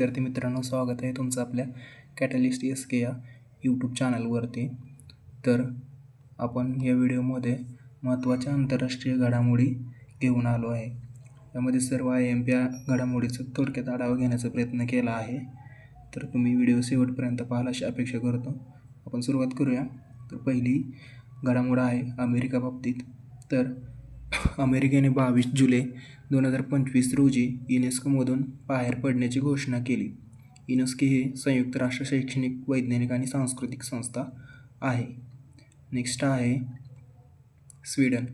विद्यार्थी मित्रांनो स्वागत आहे तुमचं आपल्या कॅटलिस्ट एस के या यूट्यूब चॅनलवरती तर आपण या व्हिडिओमध्ये महत्त्वाच्या आंतरराष्ट्रीय घडामोडी घेऊन आलो आहे. यामध्ये सर्व आय एम पी घडामोडीचा थोडक्यात आढावा घेण्याचा प्रयत्न केला आहे. तर तुम्ही व्हिडिओ शेवटपर्यंत पाहाल अशी अपेक्षा करतो. आपण सुरुवात करूया. तर पहिली घडामोड आहे अमेरिका बाबतीत. तर अमेरिकेने बावीस जुलै दोन हजार पंचवीस रोजी युनेस्कोमधून बाहेर पडण्याची घोषणा केली. युनेस्को ही संयुक्त राष्ट्र शैक्षणिक वैज्ञानिक आणि सांस्कृतिक संस्था आहे. नेक्स्ट आहे स्वीडन.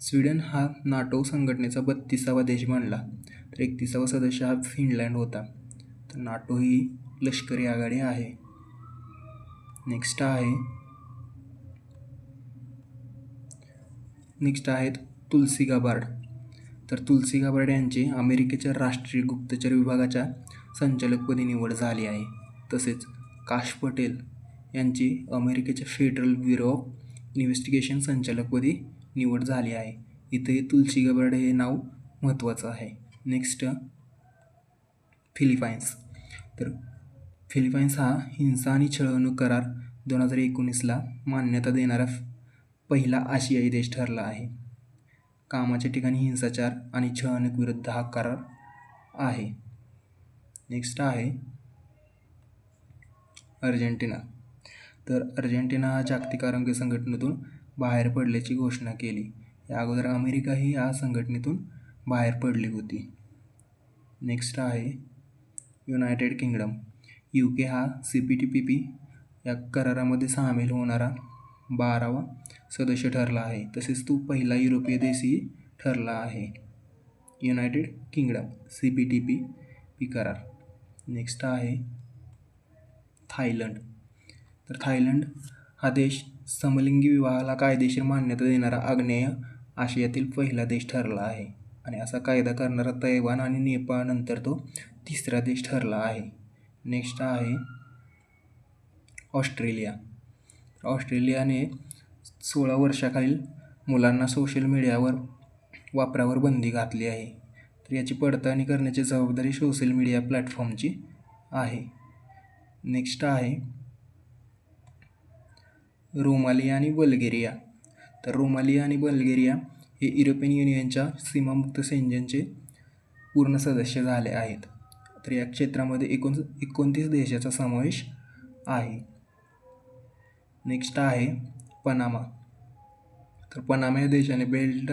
स्वीडन हा नाटो संघटनेचा बत्तीसावा देश बनला. तर एकतीसावा सदस्य हा फिनलँड होता. तर नाटो ही लष्करी आघाडी आहे. नेक्स्ट आहे नेक्स्ट आहेत तुलसी गाबार्ड. तर तुलसी गाबर्डे यांची अमेरिकेच्या राष्ट्रीय गुप्तचर विभागाच्या संचालकपदी निवड झाली आहे. तसेच काश पटेल यांची अमेरिकेच्या फेडरल ब्युरो ऑफ इन्व्हेस्टिगेशन संचालकपदी निवड झाली आहे. इथे तुलसी गाबर्डे हे नाव महत्त्वाचं आहे. Next Philippines. तर फिलिपाईन्स हा हिंसा आणि छळवणूक करार दोन हजार एकोणीसला मान्यता देणारा पहिला आशियाई देश ठरला आहे. कामाच्या ठिकाणी हिंसाचार आणि छळवणूक विरुद्ध हा करार आहे. नेक्स्ट आहे अर्जेंटिना. तर अर्जेंटिना हा जागतिक आरोग्य संघटनेतून बाहेर पडल्याची घोषणा केली. या अगोदर अमेरिका ही या संघटनेतून बाहेर पडली होती. नेक्स्ट आहे युनायटेड किंगडम यू के हा C P T P P या करारामध्ये सामील होणारा बारावा सदस्य ठरला आहे. तसेच तो पहिला युरोपीय देशही ठरला आहे. United Kingdom C P T P P करार नेक्स्ट आहे थायलंड. तर थायलंड हा देश समलिंगी विवाहाला कायदेशीर मान्यता देणारा आग्नेय आशियातील पहिला देश ठरला आहे. आणि असा कायदा करणारा तैवान आणि नेपाळनंतर तो तिसरा देश ठरला आहे. नेक्स्ट आहे ऑस्ट्रेलिया. ऑस्ट्रेलियाने सोळा वर्षाखालील मुलांना सोशल मीडियावर वापरावर बंदी घातली आहे. तर याची पडताळणी करण्याची जबाबदारी सोशल मीडिया प्लॅटफॉर्मची आहे. नेक्स्ट आहे रोमालिया आणि बल्गेरिया. तर रोमालिया आणि बल्गेरिया हे युरोपियन युनियनच्या सीमामुक्त सैन्यांचे पूर्ण सदस्य झाले आहेत. तर या क्षेत्रामध्ये एकोण एकोणतीस देशाचा समावेश आहे. नेक्स्ट आहे पनामा. तर पनामा या देशाने बेल्ट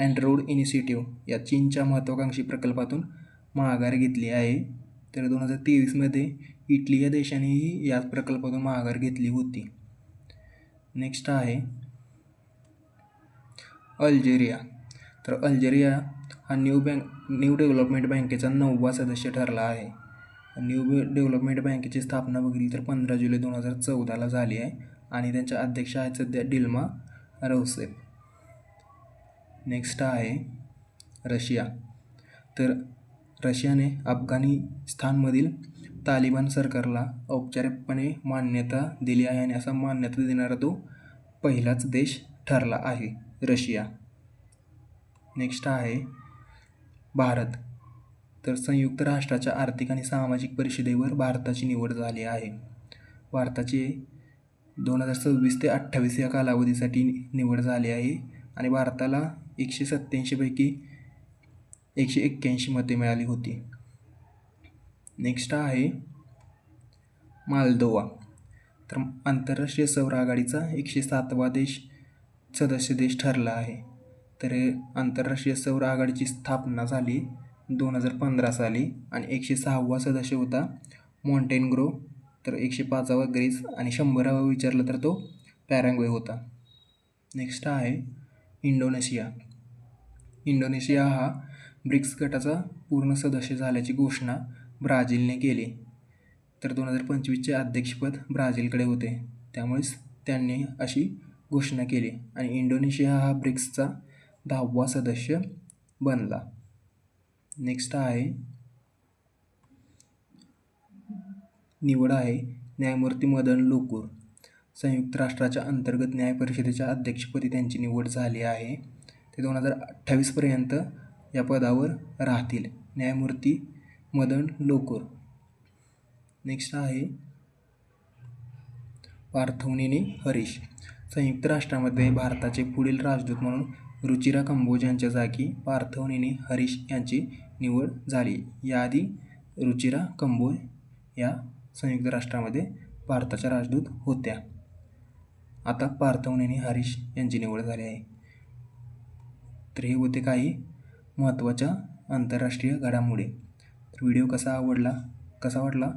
अँड रोड इनिशिएटिव्ह या चीनच्या महत्त्वाकांक्षी प्रकल्पातून माघार घेतली आहे. तर दोन हजार तेवीसमध्ये इटली या देशानेही याच प्रकल्पातून माघार घेतली होती. नेक्स्ट आहे अल्जेरिया. तर अल्जेरिया हा न्यू बँक न्यू डेव्हलपमेंट बँकेचा नववा सदस्य ठरला आहे. न्यू डेव्हलपमेंट बँकेची स्थापना बघितली तर पंधरा जुलै दोन हजार चौदाला झाली आहे. आणि त्यांच्या अध्यक्ष आहेत सध्या डिल्मा रौसेफ नेक्स्ट आहे रशिया. तर रशियाने अफगाणिस्तानमधील तालिबान सरकारला औपचारिकपणे मान्यता दिली आहे आणि असा मान्यता देणारा तो पहिलाच देश ठरला आहे रशिया. नेक्स्ट आहे भारत. तर संयुक्त राष्ट्राच्या आर्थिक आणि सामाजिक परिषदेवर भारताची निवड झाली आहे. भारताचे दोन हजार सव्वीस ते अठ्ठावीस या कालावधीसाठी निवड झाली आहे आणि भारताला एकशे सत्त्याऐंशीपैकी एकशे एक्क्याऐंशी मते मिळाली होती. नेक्स्ट आहे मालदोवा. तर आंतरराष्ट्रीय सौर आघाडीचा एकशे सातवा देश सदस्य देश ठरला आहे. तर आंतरराष्ट्रीय सौर आघाडीची स्थापना झाली दोन हजार पंधरा साली आणि एकशे सहावा सदस्य होता मॉन्टेनग्रो तर एकशे पाचावा ग्रीस आणि शंभरावा विचारलं तर तो पॅरांग्वे होता. नेक्स्ट आहे इंडोनेशिया. इंडोनेशिया हा ब्रिक्स गटाचा पूर्ण सदस्य झाल्याची घोषणा ब्राझीलने केली. तर दोन हजार पंचवीसचे अध्यक्षपद ब्राझीलकडे होते. त्यामुळेच त्यांनी अशी घोषणा केली आणि इंडोनेशिया हा ब्रिक्सचा दहावा सदस्य बनला. नेक्स्ट आहे निवड आहे. न्यायमूर्ती मदन लोकूर. संयुक्त राष्ट्राच्या अंतर्गत न्याय परिषदेच्या अध्यक्षपदी त्यांची निवड झाली आहे. ते दोन हजार अठ्ठावीसपर्यंत या पदावर राहतील. न्यायमूर्ती मदन लोकूर. नेक्स्ट आहे पार्थवनिनी हरीश. संयुक्त राष्ट्रामध्ये भारताचे पुढील राजदूत म्हणून रुचिरा कंबोज यांच्या जागी पार्थवनिनी हरीश यांची निवड झाली. याआधी रुचिरा कंबोज या संयुक्त राष्ट्रामध्ये भारताच्या राजदूत होत्या. आता पार्थवणीने हरीश यांची निवड झाली आहे. तर हे होते काही महत्त्वाच्या आंतरराष्ट्रीय घडामोडी. तर व्हिडिओ कसा आवडला कसा वाटला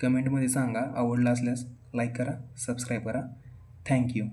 कमेंटमध्ये सांगा. आवडला असल्यास लाईक करा सबस्क्राईब करा. थँक्यू